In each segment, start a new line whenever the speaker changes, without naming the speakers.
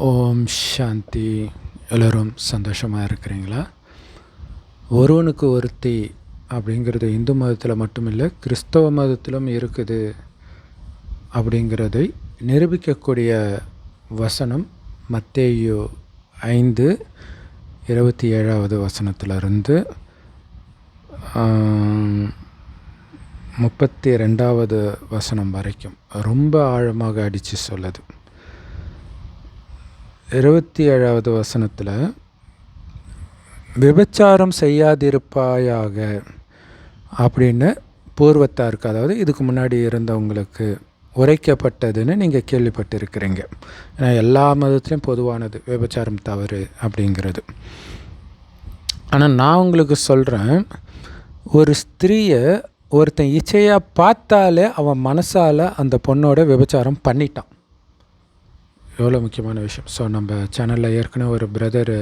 ஓம் சாந்தி. எல்லோரும் சந்தோஷமாக இருக்கிறீங்களா? ஒருவனுக்கு ஒருத்தி அப்படிங்கிறது இந்து மதத்தில் மட்டுமில்லை கிறிஸ்தவ மதத்திலும் இருக்குது அப்படிங்கிறதை நிரூபிக்கக்கூடிய வசனம் மத்தேயு ஐந்து இருபத்தி ஏழாவது வசனத்திலிருந்து முப்பத்தி ரெண்டாவது வசனம் வரைக்கும். ரொம்ப ஆழமாக அடித்து சொல்லுது. இருபத்தி ஏழாவது வசனத்தில் விபச்சாரம் செய்யாதிருப்பாயாக அப்படின்னு பூர்வத்தாருக்கு அதாவது இதுக்கு முன்னாடி இருந்தவங்களுக்கு உரைக்கப்பட்டதுன்னு நீங்கள் கேள்விப்பட்டிருக்கிறீங்க. ஏன்னா எல்லா மதத்துலேயும் பொதுவானது விபச்சாரம் தவறு அப்படிங்கிறது. ஆனால் நான் உங்களுக்கு சொல்கிறேன் ஒரு ஸ்திரீயை ஒருத்தன் இச்சையாக பார்த்தாலே அவன் மனசால் அந்த பொண்ணோட விபச்சாரம் பண்ணிட்டான். எவ்வளோ முக்கியமான விஷயம். ஸோ நம்ம சேனலில் ஏற்கனவே ஒரு பிரதர்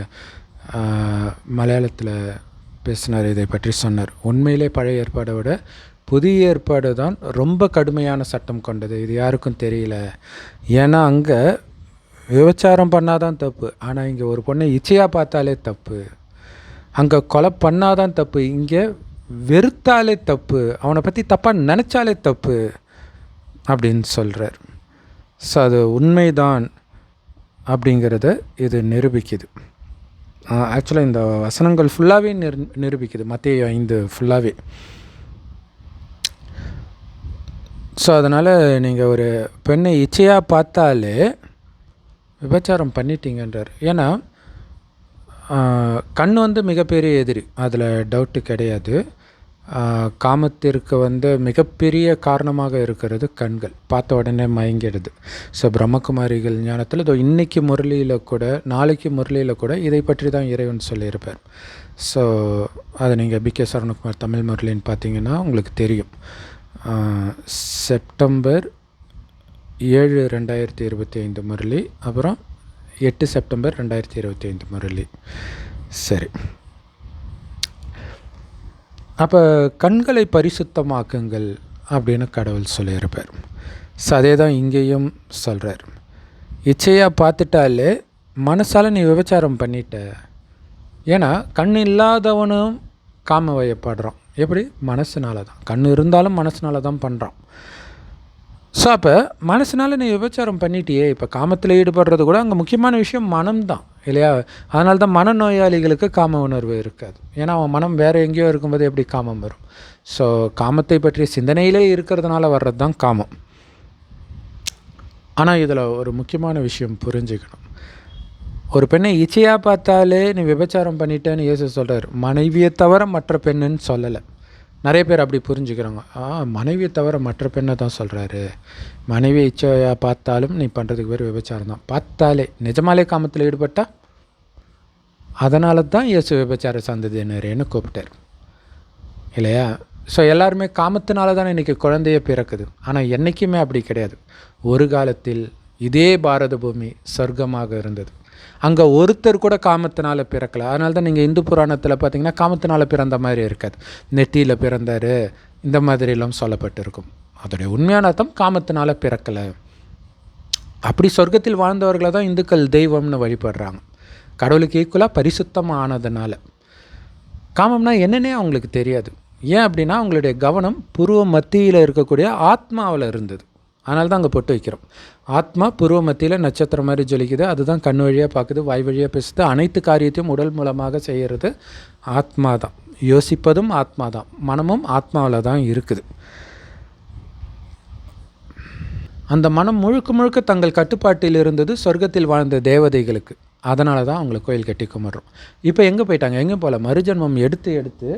மலையாளத்தில் பேசினார் இதை பற்றி சொன்னார். உண்மையிலே பழைய ஏற்பாடை விட புதிய ஏற்பாடு தான் ரொம்ப கடுமையான சட்டம் கொண்டது. இது யாருக்கும் தெரியல. ஏன்னா அங்கே விபச்சாரம் பண்ணாதான் தப்பு. ஆனால் இங்கே ஒரு பொண்ணை இச்சையாக பார்த்தாலே தப்பு. அங்கே கொலை பண்ணாதான் தப்பு. இங்கே வெறுத்தாலே தப்பு. அவனை பற்றி தப்பாக நினச்சாலே தப்பு அப்படின்னு சொல்கிறார் ஸோ அது உண்மைதான். அப்படிங்கிறத இது நிரூபிக்குது. ஆக்சுவலாக இந்த வசனங்கள் ஃபுல்லாகவே நிர் நிரூபிக்குது. மத்திய ஐந்து ஃபுல்லாகவே ஸோ அதனால் நீங்கள் ஒரு பெண்ணை இச்சையாக பார்த்தாலே விபச்சாரம் பண்ணிட்டீங்கன்றார். ஏன்னா கண் வந்து மிகப்பெரிய எதிரி. அதில் டவுட்டு கிடையாது. காமத்திற்கு வந்து மிகப்பெரிய காரணமாக இருக்கிறது கண்கள். பார்த்த உடனே மயங்கிடுது. ஸோ பிரம்மகுமாரிகள் ஞானத்தில் இதோ இன்றைக்கி முரளியில் கூட நாளைக்கு முரளியில் கூட இதை பற்றி தான் இறைவன் சொல்லியிருப்பார். ஸோ அதை நீங்கள் பி கே சரவணகுமார் தமிழ் முரளின்னு பார்த்தீங்கன்னா உங்களுக்கு தெரியும். செப்டம்பர் ஏழு ரெண்டாயிரத்தி இருபத்தி ஐந்து முரளி அப்புறம் எட்டு செப்டம்பர் ரெண்டாயிரத்தி இருபத்தி ஐந்து முரளி. சரி. அப்போ கண்களை பரிசுத்தமாக்குங்கள் அப்படின்னு கடவுள் சொல்லியிருப்பார். ஸோ அதே தான் இங்கேயும் சொல்கிறார் இச்சையாக பார்த்துட்டாலே மனசால் நீ விபச்சாரம் பண்ணிட்ட. ஏன்னா கண் இல்லாதவனும் காம வயப்படுறான். எப்படி? மனசுனால தான் கண் இருந்தாலும் மனசுனால தான் பண்ணுறான் ஸோ அப்போ மனசினால் நீ விபச்சாரம் பண்ணிட்டியே இப்போ காமத்தில் ஈடுபடுறது கூட அங்கே முக்கியமான விஷயம் மனம்தான் இல்லையா? அதனால தான் மனநோயாளிகளுக்கு காம உணர்வு இருக்காது. ஏன்னா அவன் மனம் வேறு எங்கேயோ இருக்கும்போது எப்படி காமம் வரும்? ஸோ காமத்தை பற்றிய சிந்தனையிலே இருக்கிறதுனால வர்றது தான் காமம். ஆனால் இதில் ஒரு முக்கியமான விஷயம் புரிஞ்சுக்கணும். ஒரு பெண்ணை இச்சையாக பார்த்தாலே நீ விபச்சாரம் பண்ணிட்டேன்னு இயேசு சொல்கிறார் மனைவியை தவிர மற்ற பெண்ணுன்னு சொல்லலை. நிறைய பேர் அப்படி புரிஞ்சுக்கிறாங்க. ஆ மனைவியை தவிர மற்ற பெண்ணை தான் சொல்கிறாரு மனைவி இச்சையாக பார்த்தாலும் நீ பண்ணுறதுக்கு பேர் விபச்சாரம் தான். பார்த்தாலே நிஜமாலே காமத்தில் ஈடுபட்டா? அதனால தான் இயேசு விபச்சார சந்ததியினரேன்னு கூப்பிட்டார். இல்லையா? ஸோ எல்லாருமே காமத்தினால தான் இன்றைக்கி குழந்தைய பிறக்குது. ஆனால் என்றைக்குமே அப்படி கிடையாது. ஒரு காலத்தில் இதே பாரத பூமி சொர்க்கமாக இருந்தது. அங்கே ஒருத்தர் கூட காமத்தினால் பிறக்கல. அதனால தான் நீங்கள் இந்து புராணத்தில் பார்த்தீங்கன்னா காமத்தினால் பிறந்த மாதிரி இருக்காது. நெட்டியில் பிறந்தார் இந்த மாதிரிலாம் சொல்லப்பட்டிருக்கும். அதோடைய உண்மையான அர்த்தம் காமத்தினால் பிறக்கலை. அப்படி சொர்க்கத்தில் வாழ்ந்தவர்களை தான் இந்துக்கள் தெய்வம்னு வழிபடுறாங்க. கடவுளுக்கு ஈக்குவலாக பரிசுத்தமாக ஆனதுனால காமம்னா என்னன்னே அவங்களுக்கு தெரியாது. ஏன் அப்படின்னா அவங்களுடைய கவனம் புருவ மத்தியில் இருக்கக்கூடிய ஆத்மாவில் இருந்தது. அதனால தான் அங்கே பொட்டு வைக்கிறோம். ஆத்மா பூர்வ மத்தியில் நட்சத்திரம் மாதிரி ஜொலிக்குது. அதுதான் கண் வழியாக பார்க்குது வாய் வழியாக பேசுது. அனைத்து காரியத்தையும் உடல் மூலமாக செய்கிறது ஆத்மா தான் யோசிப்பதும் ஆத்மா தான் மனமும் ஆத்மாவில் தான் இருக்குது. அந்த மனம் முழுக்க முழுக்க தங்கள் கட்டுப்பாட்டில் இருந்தது சொர்க்கத்தில் வாழ்ந்த தேவதைகளுக்கு. அதனால தான் அவங்களை கோயில் கட்டி கும்பிட்றோம். இப்போ எங்கே போயிட்டாங்க? எங்கே போகல மறுஜன்மம் எடுத்து எடுத்து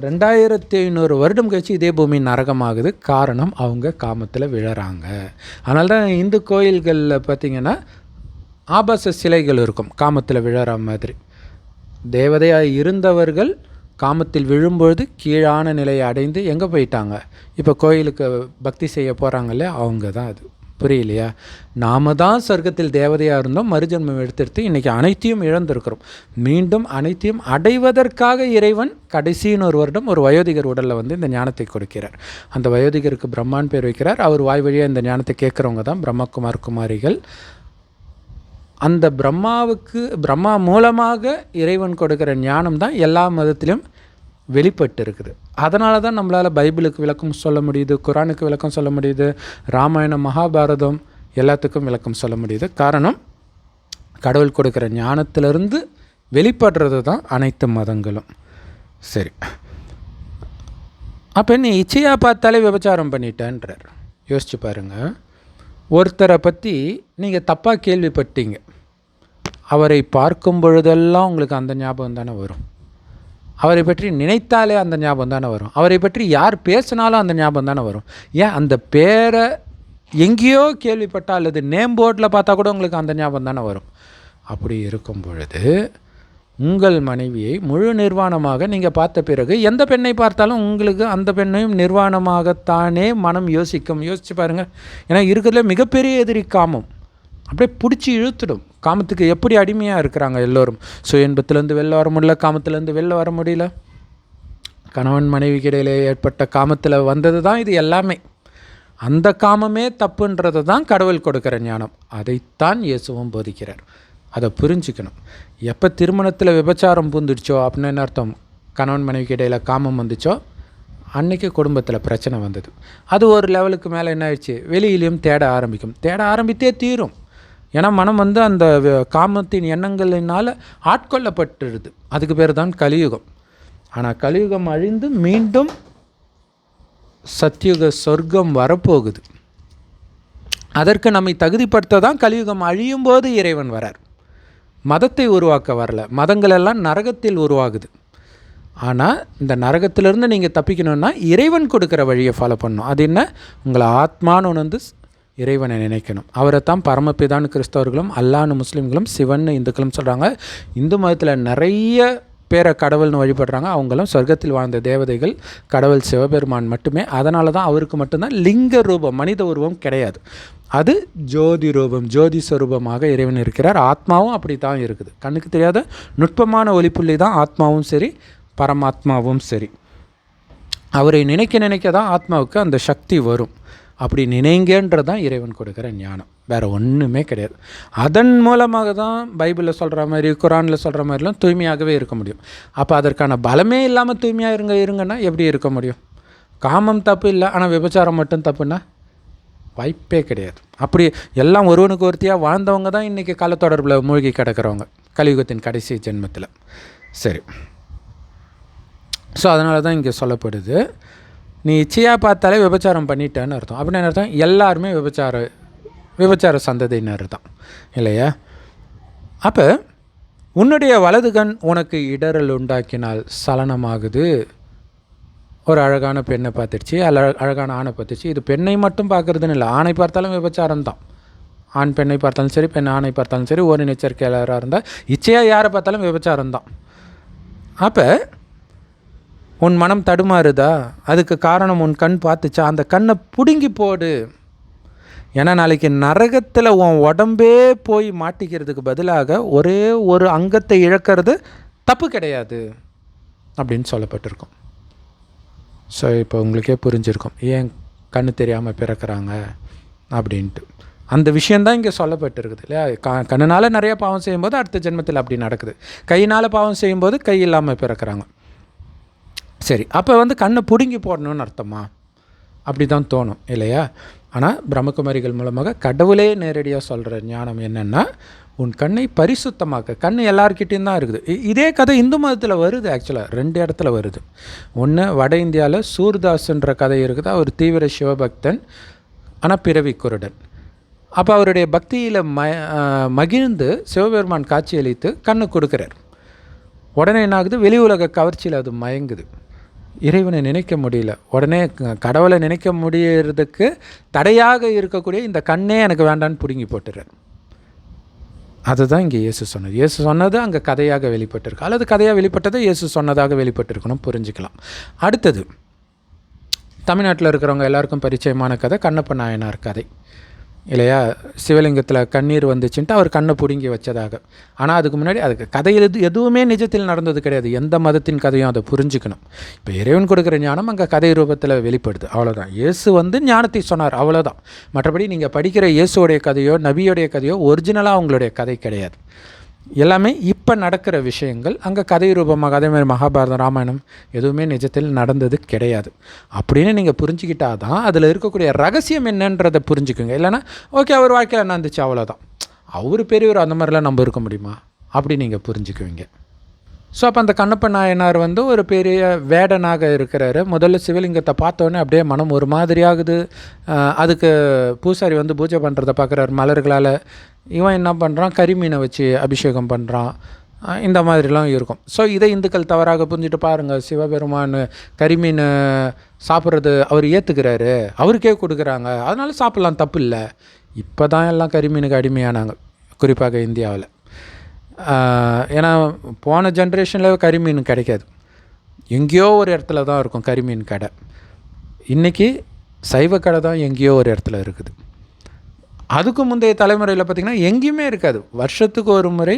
ரெண்டாயிரத்தி ஐநூறு வருடம் கழிச்சு இதே பூமி நரகமாகுது. காரணம் அவங்க காமத்தில் விழறாங்க. அதனால தான் இந்து கோயில்களில் பார்த்திங்கன்னா ஆபாச சிலைகள் இருக்கும். காமத்தில் விழற மாதிரி. தேவதையாக இருந்தவர்கள் காமத்தில் விழும்பொழுது கீழான நிலையை அடைந்து எங்கே போயிட்டாங்க? இப்போ கோயிலுக்கு பக்தி செய்ய போகிறாங்கல்ல அவங்க தான் அது. புரியலையா? நாம தான் சொர்க்கத்தில் தேவதையாக இருந்தோம் மறுஜன்மம் எடுத்தெடுத்து இன்றைக்கி அனைத்தையும் இழந்திருக்கிறோம். மீண்டும் அனைத்தையும் அடைவதற்காக இறைவன் கடைசின்னு ஒரு வருடம் ஒரு வயோதிகர் உடலில் வந்து இந்த ஞானத்தை கொடுக்கிறார். அந்த வயோதிகருக்கு பிரம்மான் பேர் வைக்கிறார். அவர் வாய் வழியாக இந்த ஞானத்தை கேட்குறவங்க தான் பிரம்மகுமார் குமாரிகள். அந்த பிரம்மாவுக்கு பிரம்மா மூலமாக இறைவன் கொடுக்கிற ஞானம் தான் எல்லா மதத்திலும் வெளிப்பட்டு இருக்குது அதனால தான் நம்மளால் பைபிளுக்கு விளக்கம் சொல்ல முடியுது குரானுக்கு விளக்கம் சொல்ல முடியுது ராமாயணம் மகாபாரதம் எல்லாத்துக்கும் விளக்கம் சொல்ல முடியுது. காரணம் கடவுள் கொடுக்குற ஞானத்திலிருந்து வெளிப்படுறது தான் அனைத்து மதங்களும். சரி. அப்போ நீ இச்சையாக பார்த்தாலே விபச்சாரம் பண்ணிட்டேன்றார். யோசிச்சு பாருங்கள் ஒருத்தரை பற்றி நீங்கள் தப்பாக கேள்விப்பட்டீங்க. அவரை பார்க்கும் பொழுதெல்லாம் உங்களுக்கு அந்த ஞாபகம் தானே வரும். அவரை பற்றி நினைத்தாலே அந்த ஞாபகம் தானே வரும். அவரை பற்றி யார் பேசினாலும் அந்த ஞாபகம் தானே வரும். ஏன் அந்த பேரை எங்கேயோ கேள்விப்பட்டா அல்லது நேம் போர்டில் பார்த்தா கூட உங்களுக்கு அந்த ஞாபகம் தானே வரும். அப்படி இருக்கும் பொழுது உங்கள் மனைவியை முழு நிர்வாணமாக நீங்கள் பார்த்த பிறகு எந்த பெண்ணை பார்த்தாலும் உங்களுக்கு அந்த பெண்ணையும் நிர்வாணமாகத்தானே மனம் யோசிக்கும். யோசிச்சு பாருங்கள் ஏன்னா இருக்கிறதுல மிகப்பெரிய எதிரி காமம். அப்படியே பிடிச்சி இழுத்துடும். காமத்துக்கு எப்படி அடிமையாக இருக்கிறாங்க எல்லோரும்? ஸோ இன்பத்துலேருந்து வெளில வர முடியல காமத்துலேருந்து வெளில வர முடியல. கணவன் மனைவிக்கு இடையில ஏற்பட்ட காமத்தில் வந்தது தான் இது எல்லாமே. அந்த காமமே தப்புன்றது தான் கடவுள் கொடுக்குற ஞானம். அதைத்தான் இயேசுவும் போதிக்கிறார். அதை புரிஞ்சுக்கணும். எப்போ திருமணத்தில் விபச்சாரம் பூந்துடுச்சோ அப்படின்னு என்ன அர்த்தம்? கணவன் மனைவிக்கு இடையில் காமம் வந்துச்சோ? அன்னைக்கு குடும்பத்தில் பிரச்சனை வந்தது. அது ஒரு லெவலுக்கு மேலே என்ன ஆயிடுச்சு? வெளியிலையும் தேட ஆரம்பிக்கும். தேட ஆரம்பித்தே தீரும். ஏன்னா மனம் வந்து அந்த காமத்தின் எண்ணங்களினால் ஆட்கொள்ளப்பட்டுடுது அதுக்கு பேர் தான் கலியுகம். ஆனால் கலியுகம் அழிந்து மீண்டும் சத்தியுக சொர்க்கம் வரப்போகுது. அதற்கு நம்மை தகுதிப்படுத்த தான் கலியுகம் அழியும் போது இறைவன் வரார். மதத்தை உருவாக்க வரல. மதங்களெல்லாம் நரகத்தில் உருவாகுது. ஆனால் இந்த நரகத்திலிருந்து நீங்கள் தப்பிக்கணும்னா இறைவன் கொடுக்குற வழியை ஃபாலோ பண்ணணும். அது என்ன? உங்களை ஆத்மான்னு வந்து இறைவனை நினைக்கணும். அவரை தான் பரமபிதான் கிறிஸ்தவர்களும் அல்லான்னு முஸ்லீம்களும் சிவன்னு இந்துக்களும் சொல்கிறாங்க இந்து மதத்தில் நிறைய பேரை கடவுள்னு வழிபடுறாங்க. அவங்களும் சொர்க்கத்தில் வாழ்ந்த தேவதைகள் கடவுள் சிவபெருமான் மட்டுமே. அதனால தான் அவருக்கு மட்டும்தான் லிங்க ரூபம் மனித உருவம் கிடையாது. அது ஜோதி ரூபம் ஜோதி ஸ்வரூபமாக இறைவன் இருக்கிறார். ஆத்மாவும் அப்படி தான் இருக்குது. கண்ணுக்கு தெரியாத நுட்பமான ஒளிப்புள்ளி தான் ஆத்மாவும் சரி பரமாத்மாவும் சரி. அவரை நினைக்க நினைக்க தான் ஆத்மாவுக்கு அந்த சக்தி வரும். அப்படி நினைங்கன்றது தான் இறைவன் கொடுக்குற ஞானம். வேறு ஒன்றுமே கிடையாது. அதன் மூலமாக தான் பைபிளில் சொல்கிற மாதிரி குரானில் சொல்கிற மாதிரிலாம் தூய்மையாகவே இருக்க முடியும். அப்போ அதற்கான பலமே இல்லாமல் தூய்மையாக இருங்க இருங்கன்னா எப்படி இருக்க முடியும்? காமம் தப்பு இல்லை ஆனால் விபச்சாரம் மட்டும் தப்புன்னா வாய்ப்பே கிடையாது. அப்படி எல்லாம் ஒருவனுக்கு ஒருத்தியாக வாழ்ந்தவங்க தான் இன்றைக்கி காலத்தொடர்பில் மூழ்கி கிடக்கிறவங்க கலியுகத்தின் கடைசி ஜென்மத்தில். சரி. ஸோ அதனால தான் இங்கே சொல்லப்படுது நீ இச்சையாக பார்த்தாலே விபச்சாரம் பண்ணிட்டேன்னு அர்த்தம். அப்படின்னு அர்த்தம்? எல்லாருமே விபச்சார விபச்சார சந்ததின்னு அர்த்தம். இல்லையா? அப்போ உன்னுடைய வலது கண் உனக்கு இடரல் உண்டாக்கினால் சலனமாகுது. ஒரு அழகான பெண்ணை பார்த்துருச்சு அல்ல அழகான ஆணை பார்த்துச்சு இது பெண்ணை மட்டும் பார்க்குறதுன்னு இல்லை. ஆணை பார்த்தாலும் விபச்சாரம் தான். ஆண் பெண்ணை பார்த்தாலும் சரி பெண் ஆணை பார்த்தாலும் சரி ஒரு எச்சரிக்கையாளராக இருந்தால் இச்சையாக யாரை பார்த்தாலும் விபச்சாரம் தான். அப்போ உன் மனம் தடுமாறுதா? அதுக்கு காரணம் உன் கண் பார்த்துச்சா? அந்த கண்ணை பிடுங்கி போடு. ஏன்னா நாளைக்கு நரகத்தில் உன் உடம்பே போய் மாட்டிக்கிறதுக்கு பதிலாக ஒரே ஒரு அங்கத்தை இழக்கிறது தப்பு கிடையாது அப்படின்னு சொல்லப்பட்டிருக்கும். ஸோ இப்போ உங்களுக்கே புரிஞ்சிருக்கும். ஏன் கண்ணு தெரியாமல் பிறக்கிறாங்க அப்படின்ட்டு. அந்த விஷயந்தான் இங்கே சொல்லப்பட்டிருக்குது இல்லையா? க கண்ணுனால் நிறையா பாவம் செய்யும்போது அடுத்த ஜென்மத்தில் அப்படி நடக்குது. கையினால் பாவம் செய்யும்போது கை இல்லாமல் பிறக்கிறாங்க. சரி அப்போ வந்து கண்ணை பிடுங்கி போடணும்னு அர்த்தமா? அப்படி தான் தோணும் இல்லையா? ஆனால் பிரம்மகுமாரிகள் மூலமாக கடவுளே நேரடியாக சொல்கிற ஞானம் என்னென்னா உன் கண்ணை பரிசுத்தமாக்க கண் எல்லார்கிட்டேயும் தான் இருக்குது. இ- இதே கதை இந்து மதத்தில் வருது ஆக்சுவலாக ரெண்டு இடத்துல வருது. ஒன்று வட இந்தியாவில் சூர்தாஸ்ன்ற கதை இருக்குது அவர் தீவிர சிவபக்தன் ஆனால் பிறவி குருடன். அப்போ அவருடைய பக்தியில் ம மகிழ்ந்து சிவபெருமான் காட்சியளித்து கண்ணு கொடுக்குறார். உடனே என்ன ஆகுது வெளி உலக கவர்ச்சியில் அது மயங்குது. இறைவனை நினைக்க முடியல. உடனே கடவுளை நினைக்க முடியறதுக்கு தடையாக இருக்கக்கூடிய இந்த கண்ணே எனக்கு வேண்டான்னு பிடுங்கி போட்டுறார். அதுதான் இங்கே இயேசு சொன்னது. இயேசு சொன்னது அங்கே கதையாக வெளிப்பட்டிருக்கு. அல்லது கதையாக வெளிப்பட்டது இயேசு சொன்னதாக வெளிப்பட்டிருக்கணும் புரிஞ்சுக்கலாம். அடுத்தது தமிழ்நாட்டில் இருக்கிறவங்க எல்லாருக்கும் பரிச்சயமான கதை கண்ணப்ப நாயனார் கதை. இல்லையா? சிவலிங்கத்தில் கண்ணீர் வந்துச்சுன்ட்டு அவர் கண்ணை பிடுங்கி வச்சதாக. ஆனால் அதுக்கு முன்னாடி அதுக்கு கதை எது எதுவுமே நிஜத்தில் நடந்தது கிடையாது. எந்த மதத்தின் கதையும் அதை புரிஞ்சுக்கணும். இப்போ இறைவன் கொடுக்குற ஞானம் அங்கே கதை ரூபத்தில் வெளிப்படுது. அவ்வளோதான் இயேசு வந்து ஞானத்தை சொன்னார். அவ்வளோதான் மற்றபடி நீங்கள் படிக்கிற இயேசுடைய கதையோ நபியோடைய கதையோ ஒரிஜினலாக அவங்களுடைய கதை கிடையாது. எல்லாமே இப்போ நடக்கிற விஷயங்கள். அங்கே கதை ரூபமாக அதே மாதிரி மகாபாரதம் ராமாயணம் எதுவுமே நிஜத்தில் நடந்தது கிடையாது. அப்படின்னு நீங்கள் புரிஞ்சுக்கிட்டா தான் அதில் இருக்கக்கூடிய ரகசியம் என்னன்றதை புரிஞ்சுக்குங்க. இல்லைன்னா ஓகே அவர் வாழ்க்கையில் நடந்துச்சு அவ்வளோதான் அவர் பெரியவர் அந்த மாதிரிலாம் நம்ம இருக்க முடியுமா? அப்படி நீங்கள் புரிஞ்சுக்குவீங்க. ஸோ அப்போ அந்த கண்ணப்ப நாயனார் வந்து ஒரு பெரிய வேடனாக இருக்கிறாரு. முதல்ல சிவலிங்கத்தை பார்த்தோன்னே அப்படியே மனம் ஒரு மாதிரி ஆகுது அதுக்கு பூசாரி வந்து பூஜை பண்ணுறதை பார்க்குறாரு மலர்களால். இவன் என்ன பண்ணுறான் கரிமீனை வச்சு அபிஷேகம் பண்ணுறான் இந்த மாதிரிலாம் இருக்கும். ஸோ இதை இந்துக்கள் தவறாக புரிஞ்சுட்டு பாருங்கள் சிவபெருமான் கரிமீன் சாப்பிட்றது அவர் ஏற்றுக்கிறாரு அவருக்கே கொடுக்குறாங்க. அதனால சாப்பிட்லாம் தப்பு இல்லை. இப்போ தான் எல்லாம் கரிமீனுக்கு அடிமையானாங்க. குறிப்பாக இந்தியாவில். ஏன்னா போன ஜென்ரேஷனில் கறிமீன் கிடைக்காது. எங்கேயோ ஒரு இடத்துல தான் இருக்கும் கரிமீன் கடை. இன்றைக்கி சைவ கடை தான் எங்கேயோ ஒரு இடத்துல இருக்குது. அதுக்கு முந்தைய தலைமுறையில் பார்த்திங்கன்னா எங்கேயுமே இருக்காது. வருஷத்துக்கு ஒரு முறை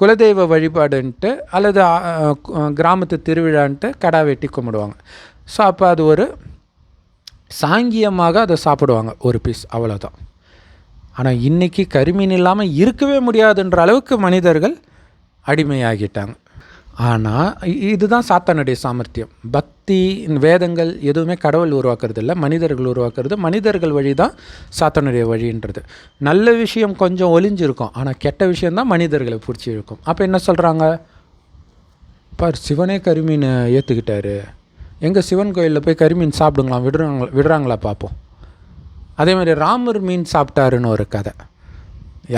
குலதெய்வ வழிபாடுன்ட்டு அல்லது கிராமத்து திருவிழான்ட்டு கடா வெட்டி கும்பிடுவாங்க. ஸோ அப்போ அது ஒரு சாங்கியமாக அதை சாப்பிடுவாங்க ஒரு பீஸ் அவ்வளோதான் ஆனால் இன்றைக்கி கரிமீன் இல்லாமல் இருக்கவே முடியாதுன்ற அளவுக்கு மனிதர்கள் அடிமையாகிட்டாங்க. ஆனால் இதுதான் சாத்தானுடைய சாமர்த்தியம். பக்தி வேதங்கள் எதுவுமே கடவுள் உருவாக்குறது இல்லை மனிதர்கள் உருவாக்குறது மனிதர்கள் வழி தான் சாத்தானுடைய வழின்றது. நல்ல விஷயம் கொஞ்சம் ஒளிஞ்சிருக்கும் ஆனால் கெட்ட விஷயந்தான் மனிதர்களை பிடிச்சி இருக்கும் அப்போ என்ன சொல்கிறாங்க பார் சிவனே கரிமீன் ஏற்றுக்கிட்டாரு எங்கள் சிவன் கோயிலில் போய் கரிமீன் சாப்பிடுங்களாம் விடுறாங்க விடுறாங்களா பார்ப்போம் அதே மாதிரி ராமர் மீன் சாப்பிட்டாருன்னு ஒரு கதை.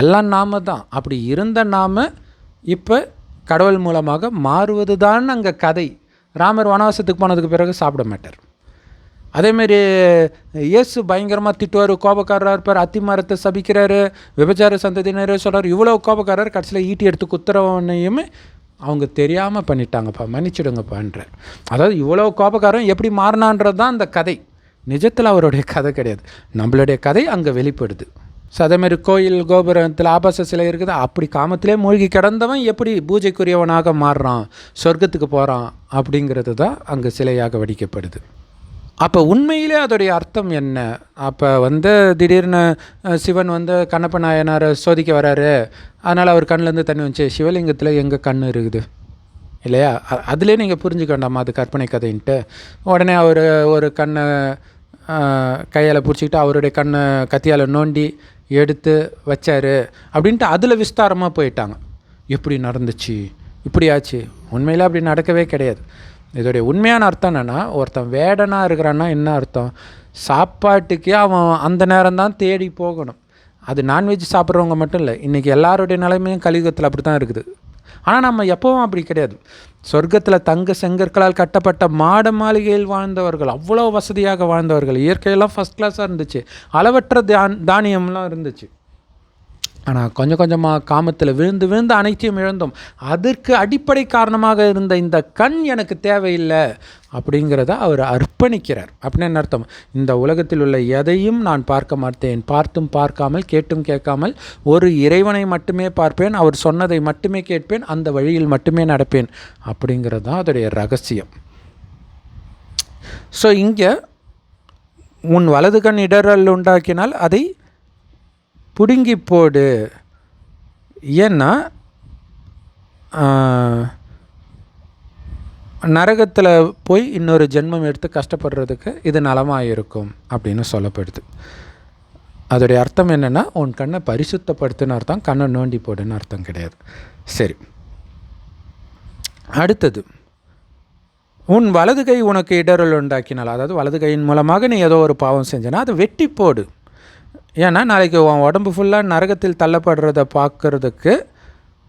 எல்லாம் நாம தான். அப்படி இருந்த நாம இப்போ கடவுள் மூலமாக மாறுவது தான் அங்கே கதை. ராமர் வனவாசத்துக்கு போனதுக்கு பிறகு சாப்பிட மாட்டார். அதேமாரி இயேசு பயங்கரமாக திட்டுவார் கோபக்காரராக இருப்பார் அத்தி மரத்தை சபிக்கிறாரு விபச்சார சந்ததியினரே சொல்கிறார் இவ்வளோ கோபக்காரர் கடைசியில் ஈட்டி எடுத்து குத்துறவனையுமே அவங்க தெரியாமல் பண்ணிட்டாங்கப்பா மன்னிச்சிடுங்கப்பான்ற அதாவது இவ்வளோ கோபக்காரன் எப்படி மாறினான்றது தான் அந்த கதை. நிஜத்தில் அவருடைய கதை கிடையாது. நம்மளுடைய கதை அங்கே வெளிப்படுது. ஸோ அதேமாரி கோயில் கோபுரத்தில் ஆபாச சிலை இருக்குது அப்படி காமத்திலே மூழ்கி கிடந்தவன் எப்படி பூஜைக்குரியவனாக மாறுறான் சொர்க்கத்துக்கு போகிறான் அப்படிங்கிறது தான் அங்கே சிலையாக வடிக்கப்படுது. அப்போ உண்மையிலே அதோடைய அர்த்தம் என்ன? அப்போ வந்து திடீர்னு சிவன் வந்து கண்ணப்ப நாயனாரை சோதிக்க வராரு. அதனால் அவர் கண்ணிலேருந்து தண்ணி வந்துச்சு சிவலிங்கத்தில் எங்கே கண் இருக்குது? இல்லையா? அதுலேயே நீங்கள் புரிஞ்சுக்க வேண்டாமா அது கற்பனை கதைன்ட்டு? உடனே அவர் ஒரு கண்ணை கையால் பிடிச்சிக்கிட்டு அவருடைய கண்ணை கத்தியால் நோண்டி எடுத்து வச்சார். அப்படின்ட்டு அதில் விஸ்தாரமாக போயிட்டாங்க. எப்படி நடந்துச்சு? இப்படி ஆச்சு உண்மையில் அப்படி நடக்கவே கிடையாது. இதோடைய உண்மையான அர்த்தம் என்னென்னா ஒருத்தன் வேடனாக இருக்கிறான்னா என்ன அர்த்தம்? சாப்பாட்டுக்கே அவன் அந்த நேரம் தான் தேடி போகணும். அது நான்வெஜ் சாப்பிட்றவங்க மட்டும் இல்லை இன்றைக்கி எல்லாருடைய நிலைமையும் கலியுகத்தில் அப்படி தான் இருக்குது. ஆனால் நம்ம எப்போவும் அப்படி கிடையாது. சொர்க்கத்தில் தங்க செங்கற்களால் கட்டப்பட்ட மாட மாளிகையில் வாழ்ந்தவர்கள் அவ்வளோ வசதியாக வாழ்ந்தவர்கள். இயற்கையெல்லாம் ஃபஸ்ட் கிளாஸாக இருந்துச்சு. அளவற்ற தான் தானியம்லாம் இருந்துச்சு. ஆனால் கொஞ்சம் கொஞ்சமாக காமத்தில் விழுந்து விழுந்து அனைத்தையும் இழந்தோம். அதற்கு அடிப்படை காரணமாக இருந்த இந்த கண் எனக்கு தேவையில்லை அப்படிங்கிறத அவர் அர்ப்பணிக்கிறார். அப்படின்னு என்ன அர்த்தம்? இந்த உலகத்தில் உள்ள எதையும் நான் பார்க்க மாட்டேன். பார்த்தும் பார்க்காமல் கேட்டும் கேட்காமல் ஒரு இறைவனை மட்டுமே பார்ப்பேன். அவர் சொன்னதை மட்டுமே கேட்பேன். அந்த வழியில் மட்டுமே நடப்பேன். அப்படிங்கிறது தான் அதோடைய ரகசியம். ஸோ இங்கே உன் வலது கண் இடரல் உண்டாக்கினால் அதை பிடுங்கி போடு ஏன்னா நரகத்தில் போய் இன்னொரு ஜென்மம் எடுத்து கஷ்டப்படுறதுக்கு இது நலமாக இருக்கும் அப்படின்னு சொல்லப்படுது. அதோடைய அர்த்தம் என்னென்னா உன் கண்ணை பரிசுத்தப்படுத்துன்னு அர்த்தம் கண்ணை நோண்டி போடுன்னு அர்த்தம் கிடையாது. சரி. அடுத்தது. உன் வலது கை உனக்கு இடரல் உண்டாக்கினால் அதாவது வலது கையின் மூலமாக நீ ஏதோ ஒரு பாவம் செஞ்சனா அதை வெட்டி போடு ஏன்னா நாளைக்கு உன் உடம்பு ஃபுல்லாக நரகத்தில் தள்ளப்படுறத பார்க்கறதுக்கு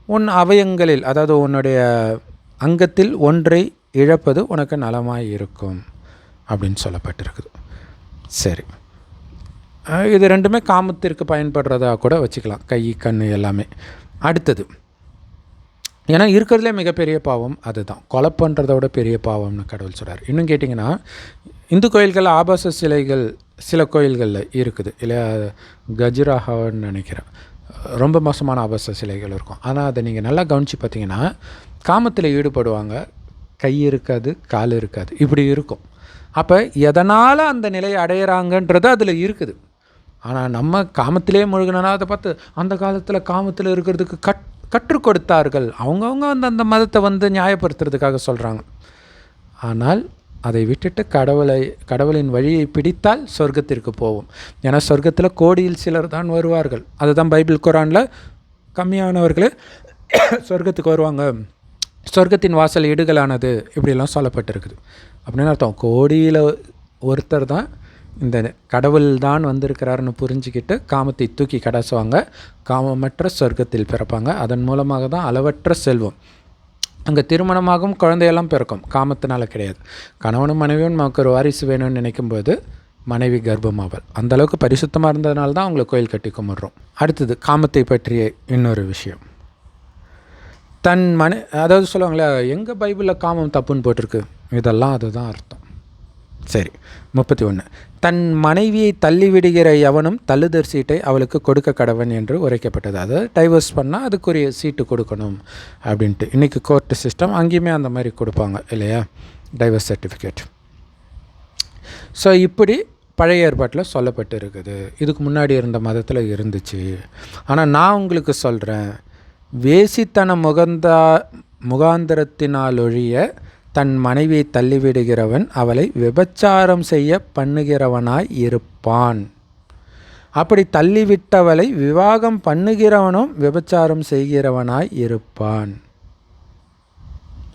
உன் அவயங்களில் அதாவது உன்னுடைய அங்கத்தில் ஒன்றை இழப்பது உனக்கு நலமாக இருக்கும் அப்படின்னு சொல்லப்பட்டிருக்குது. சரி. இது ரெண்டுமே காமத்திற்கு பயன்படுறதா கூட வச்சுக்கலாம். கை கண் எல்லாமே. அடுத்தது ஏன்னா இருக்கிறதுலே மிகப்பெரிய பாவம் அதுதான். கொலை பண்ணுறத விட பெரிய பாவம்னு கடவுள் சொல்கிறார் இன்னும் கேட்டிங்கன்னா இந்து கோயில்கள் ஆபாச சிலைகள் சில கோயில்களில் இருக்குது. இல்லையா? கஜுராஹான்னு நினைக்கிறேன். ரொம்ப மோசமான அபச சிலைகள் இருக்கும். ஆனால் அதை நீங்கள் நல்லா கவனித்து பார்த்தீங்கன்னா காமத்தில் ஈடுபடுவாங்க. கை இருக்காது கால் இருக்காது. இப்படி இருக்கும். அப்போ எதனால் அந்த நிலையை அடையிறாங்கன்றது அதில் இருக்குது. ஆனால் நம்ம காமத்திலே முழுகினா அதை பார்த்து அந்த காலத்தில் காமத்தில் இருக்கிறதுக்கு கட் கற்றுக் கொடுத்தார்கள். அவங்கவுங்க வந்து அந்த மதத்தை வந்து நியாயப்படுத்துறதுக்காக சொல்கிறாங்க ஆனால் அதை விட்டுட்டு கடவுளை கடவுளின் வழியை பிடித்தால் சொர்க்கத்திற்கு போவோம். ஏன்னா சொர்க்கத்தில் கோடியில் சிலர் தான் வருவார்கள். அதுதான் பைபிள் குரானில் கம்மியானவர்களே சொர்க்கத்துக்கு வருவாங்க. சொர்க்கத்தின் வாசல் இடுகளானது இப்படிலாம் சொல்லப்பட்டிருக்குது. அப்படின்னு அர்த்தம். கோடியில் ஒருத்தர் தான் இந்த கடவுள் தான் வந்திருக்கிறாருன்னு புரிஞ்சுக்கிட்டு காமத்தை தூக்கி கடாசுவாங்க. காமமற்ற சொர்க்கத்தில் பிறப்பாங்க. அதன் மூலமாக தான் அளவற்ற செல்வம். அங்கே திருமணமாகவும் குழந்தையெல்லாம் பிறக்கும். காமத்தினால கிடையாது. கணவனும் மனைவியும் நமக்கு ஒரு வாரிசு வேணும்னு நினைக்கும்போது மனைவி கர்ப்பமாவல் அந்த அளவுக்கு பரிசுத்தமாக இருந்ததுனால தான் அவங்களை கோயில் கட்டி கும்பிட்றோம். அடுத்தது காமத்தை பற்றிய இன்னொரு விஷயம். தன் மனை அதாவது சொல்லுவாங்களே எங்கள் பைபிளில் காமம் தப்புன்னு போட்டிருக்கு? இதெல்லாம் அதுதான் அர்த்தம். சரி முப்பத்தி ஒன்று தன் மனைவியை தள்ளிவிடுகிற எவனும் தள்ளுதர் சீட்டை அவளுக்கு கொடுக்க கடவன் என்று உரைக்கப்பட்டது. அதாவது டைவர்ஸ் பண்ணால் அதுக்குரிய சீட்டு கொடுக்கணும் அப்படின்ட்டு. இன்றைக்கி கோர்ட்டு சிஸ்டம் அங்கேயுமே அந்த மாதிரி கொடுப்பாங்க இல்லையா? டைவர்ஸ் சர்டிஃபிகேட் ஸோ இப்படி பழைய ஏற்பாட்டில் சொல்லப்பட்டு இருக்குது இதுக்கு முன்னாடி இருந்த மதத்தில் இருந்துச்சு. ஆனால் நான் உங்களுக்கு சொல்கிறேன் வேசித்தன முகந்தா முகாந்திரத்தினாலொழிய தன் மனைவியை தள்ளிவிடுகிறவன் அவளை விபச்சாரம் செய்ய பண்ணுகிறவனாய் இருப்பான். அப்படி தள்ளிவிட்டவளை விவாகம் பண்ணுகிறவனும் விபச்சாரம் செய்கிறவனாய் இருப்பான்.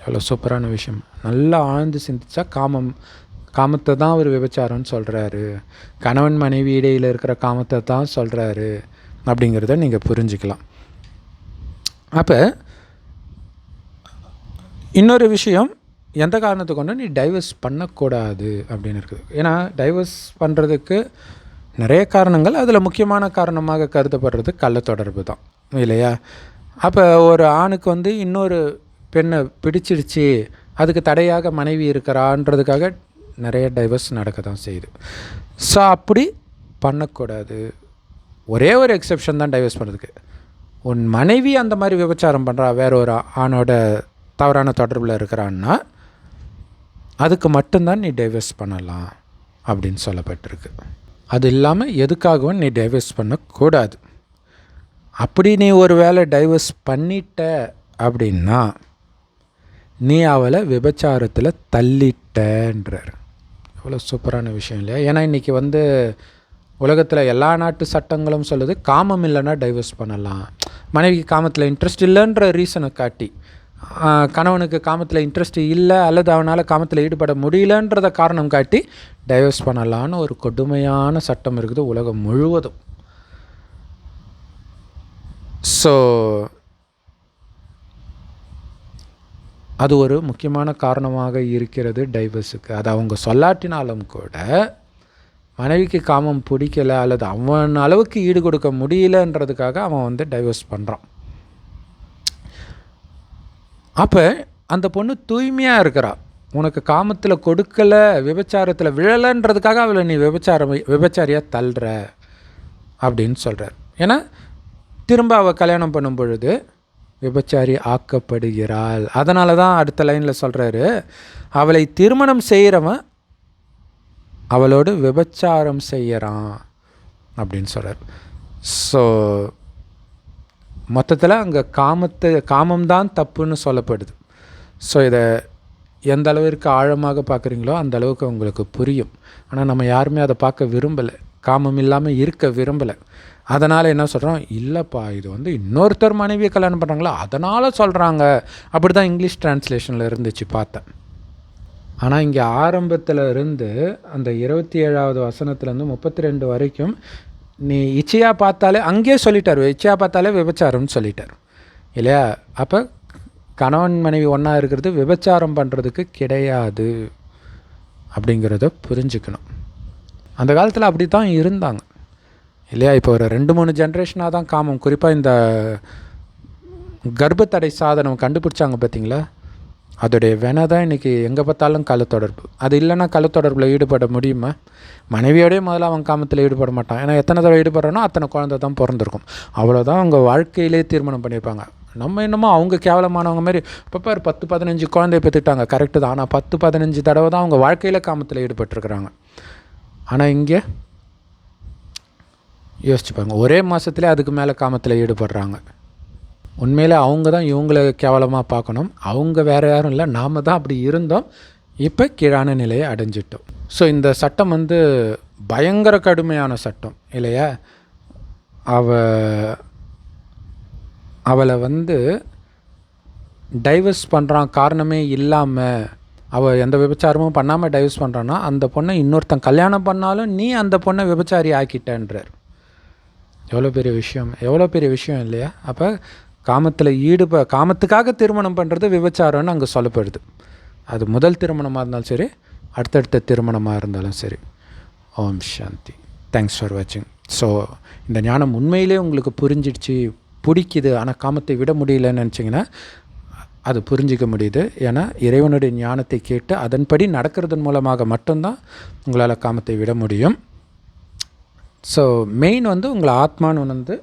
எவ்வளோ சூப்பரான விஷயம். நல்லா ஆழ்ந்து சிந்திச்சா காமம் காமத்தை தான் அவர் விபச்சாரம்னு சொல்கிறாரு கணவன் மனைவி இடையில் இருக்கிற காமத்தை தான் சொல்கிறாரு அப்படிங்கிறத நீங்கள் புரிஞ்சுக்கலாம். அப்போ இன்னொரு விஷயம் எந்த காரணத்தை கொண்டு நீ டைவர்ஸ் பண்ணக்கூடாது அப்படின்னு இருக்குது. ஏன்னா டைவர்ஸ் பண்ணுறதுக்கு நிறைய காரணங்கள் அதில் முக்கியமான காரணமாக கருதப்படுறது கள்ள தொடர்பு தான். இல்லையா? அப்போ ஒரு ஆணுக்கு வந்து இன்னொரு பெண்ணை பிடிச்சிருச்சு அதுக்கு தடையாக மனைவி இருக்கிறான்றதுக்காக நிறைய டைவர்ஸ் நடக்க தான் செய்யுது. ஸோ அப்படி பண்ணக்கூடாது. ஒரே ஒரு எக்ஸெப்ஷன் தான் டைவர்ஸ் பண்ணுறதுக்கு உன் மனைவி அந்த மாதிரி விபச்சாரம் பண்ணுறா வேற ஒரு ஆணோட தவறான தொடர்பில் இருக்கிறான்னா அதுக்கு மட்டும்தான் நீ டைவர்ஸ் பண்ணலாம் அப்படின்னு சொல்லப்பட்டிருக்கு. அது இல்லாமல் எதுக்காகவும் நீ டைவர்ஸ் பண்ணக்கூடாது. அப்படி நீ ஒரு வேளை டைவர்ஸ் பண்ணிட்ட அப்படின்னா நீ அவளை விபச்சாரத்தில் தள்ளிட்டன்றார். எவ்வளோ சூப்பரான விஷயம் இல்லையா? ஏன்னா இன்றைக்கி வந்து உலகத்தில் எல்லா நாட்டு சட்டங்களும் சொல்லுது காமம் இல்லைன்னா டைவர்ஸ் பண்ணலாம். மனைவிக்கு காமத்தில் இன்ட்ரெஸ்ட் இல்லைன்ற ரீசனை காட்டி கணவனுக்கு காமத்தில் இன்ட்ரெஸ்ட் இல்லை அல்லது அவனால் காமத்தில் ஈடுபட முடியலன்றத காரணம் காட்டி டைவர்ஸ் பண்ணலான்னு ஒரு கொடுமையான சட்டம் இருக்குது உலகம் முழுவதும். ஸோ அது ஒரு முக்கியமான காரணமாக இருக்கிறது டைவர்ஸுக்கு அது அவங்க சொல்லாட்டினாலும் கூட மனைவிக்கு காமம் பிடிக்கல அல்லது அவன் அளவுக்கு ஈடு கொடுக்க முடியலன்றதுக்காக அவன் வந்து டைவர்ஸ் பண்ணுறான் அப்போ அந்த பொண்ணு தூய்மையாக இருக்கிறா. உனக்கு காமத்தில் கொடுக்கல விபச்சாரத்தில் விழலைன்றதுக்காக அவளை நீ விபச்சாரம் விபச்சாரியாக தள்ளுற அப்படின்னு சொல்கிறார் ஏன்னா திரும்ப அவள் கல்யாணம் பண்ணும் பொழுது விபச்சாரி ஆக்கப்படுகிறாள். அதனால தான் அடுத்த லைனில் சொல்கிறாரு அவளை திருமணம் செய்கிறவன் அவளோடு விபச்சாரம் செய்கிறான் அப்படின்னு சொல்கிறார் ஸோ மொத்தத்தில் அங்கே காமத்தை காமம்தான் தப்புன்னு சொல்லப்படுது. ஸோ இதை எந்த அளவிற்கு ஆழமாக பார்க்குறீங்களோ அந்த அளவுக்கு உங்களுக்கு புரியும். ஆனால் நம்ம யாருமே அதை பார்க்க விரும்பலை. காமம் இல்லாமல் இருக்க விரும்பலை. அதனால் என்ன சொல்கிறோம் இல்லைப்பா இது வந்து இன்னொருத்தர் மனைவியை கல்யாணம் பண்ணுறாங்களா அதனால் சொல்கிறாங்க அப்படி தான் இங்கிலீஷ் டிரான்ஸ்லேஷனில் இருந்துச்சு பார்த்தேன். ஆனால் இங்கே ஆரம்பத்தில் இருந்து அந்த இருபத்தி ஏழாவது வசனத்துலேருந்து முப்பத்தி ரெண்டு வரைக்கும் நீ இச்சையாக பார்த்தாலே அங்கேயே சொல்லிட்டார். இச்சையாக பார்த்தாலே விபச்சாரம்னு சொல்லிட்டார். இல்லையா? அப்போ கணவன் மனைவி ஒன்றா இருக்கிறது விபச்சாரம் பண்ணுறதுக்கு கிடையாது அப்படிங்கிறத புரிஞ்சுக்கணும். அந்த காலத்தில் அப்படி தான் இருந்தாங்க. இல்லையா? இப்போ ஒரு ரெண்டு மூணு ஜென்ரேஷனாக தான் காமம். குறிப்பாக இந்த கர்ப்பத்தடை சாதனம் கண்டுபிடிச்சாங்க பார்த்தீங்களா அதோடைய வெனை தான் இன்றைக்கி எங்கே பார்த்தாலும் கழுத்தொடர்பு அது இல்லைன்னா கழுத்தொடர்பில் ஈடுபட முடியுமா? மனைவியோடய முதல்ல அவன் காமத்தில் ஈடுபட மாட்டான். ஏன்னா எத்தனை தடவை ஈடுபடுறானோ அத்தனை குழந்தை தான் பிறந்திருக்கும். அவ்வளோதான் அவங்க வாழ்க்கையிலே தீர்மானம் பண்ணியிருப்பாங்க. நம்ம என்னமோ அவங்க கேவலமானவங்க மாதிரி இப்போ பாரு பத்து பதினஞ்சு குழந்தைய பெற்றுட்டாங்க கரெக்டு தான். ஆனால் பத்து பதினஞ்சு தடவை தான் அவங்க வாழ்க்கையில் காமத்தில் ஈடுபட்டிருக்கிறாங்க. ஆனால் இங்கே யோசிச்சு பாருங்கள் ஒரே மாதத்துலேயே அதுக்கு மேலே காமத்தில் ஈடுபடுறாங்க. உண்மையில் அவங்க தான் இவங்கள கேவலமாக பார்க்கணும். அவங்க வேறு யாரும் இல்லை. நாம் தான் அப்படி இருந்தோம். இப்போ கீழான நிலையை அடைஞ்சிட்டோம். ஸோ இந்த சட்டம் வந்து பயங்கர கடுமையான சட்டம் இல்லையா? அவ அவளை வந்து டைவர்ஸ் பண்ணுறான் காரணமே இல்லாமல் அவள் எந்த விபச்சாரமும் பண்ணாமல் டைவர்ஸ் பண்ணுறான்னா அந்த பொண்ணை இன்னொருத்தன் கல்யாணம் பண்ணாலும் நீ அந்த பொண்ணை விபச்சாரி ஆக்கிட்டேன்றார். எவ்வளோ பெரிய விஷயம். எவ்வளோ பெரிய விஷயம் இல்லையா? அப்போ காமத்தில் ஈடுப காமத்துக்காக திருமணம் பண்ணுறது விபச்சாரம்னு அங்கே சொல்லப்படுது. அது முதல் திருமணமாக இருந்தாலும் சரி அடுத்தடுத்த திருமணமாக இருந்தாலும் சரி. ஓம் சாந்தி. தேங்க்ஸ் ஃபார் வாட்சிங் ஸோ இந்த ஞானம் உண்மையிலே உங்களுக்கு புரிஞ்சிடுச்சு பிடிக்குது ஆனால் காமத்தை விட முடியலன்னு நினச்சிங்கன்னா அது புரிஞ்சிக்க முடியுது. ஏன்னா இறைவனுடைய ஞானத்தை கேட்டு அதன்படி நடக்கிறதன் மூலமாக மட்டும்தான் உங்களால் காமத்தை விட முடியும். ஸோ மெயின் வந்து உங்களை ஆத்மான்னு உணர்ந்து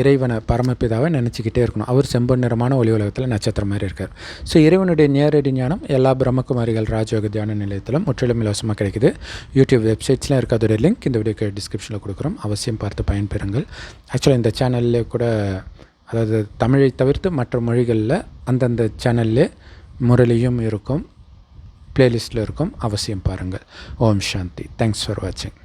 இறைவனை பரமபிதாவை நினச்சிக்கிட்டே இருக்கணும். அவர் செம்பன் நிறமான ஒளி உலகத்தில் நட்சத்திரம் மாதிரி இருக்கார். ஸோ இறைவனுடைய நேரடி ஞானம் எல்லா பிரம்மகுமாரிகள் ராஜயோக தியான நிலையத்திலும் முற்றிலும் இலவசமாக கிடைக்குது. யூடியூப் வெப்சைட்ஸ்லாம் இருக்க. அதோடைய லிங்க் இந்த வீடியோக்கு டிஸ்கிரிப்ஷனில் கொடுக்குறோம். அவசியம் பார்த்து பயன்பெறுங்கள். ஆக்சுவலாக இந்த சேனல்லே கூட அதாவது தமிழை தவிர்த்து மற்ற மொழிகளில் அந்தந்த சேனல்லே முரளியும் இருக்கும். ப்ளேலிஸ்ட்டில் இருக்கும். அவசியம் பாருங்கள். ஓம் சாந்தி. தேங்க்ஸ் ஃபார் வாட்சிங்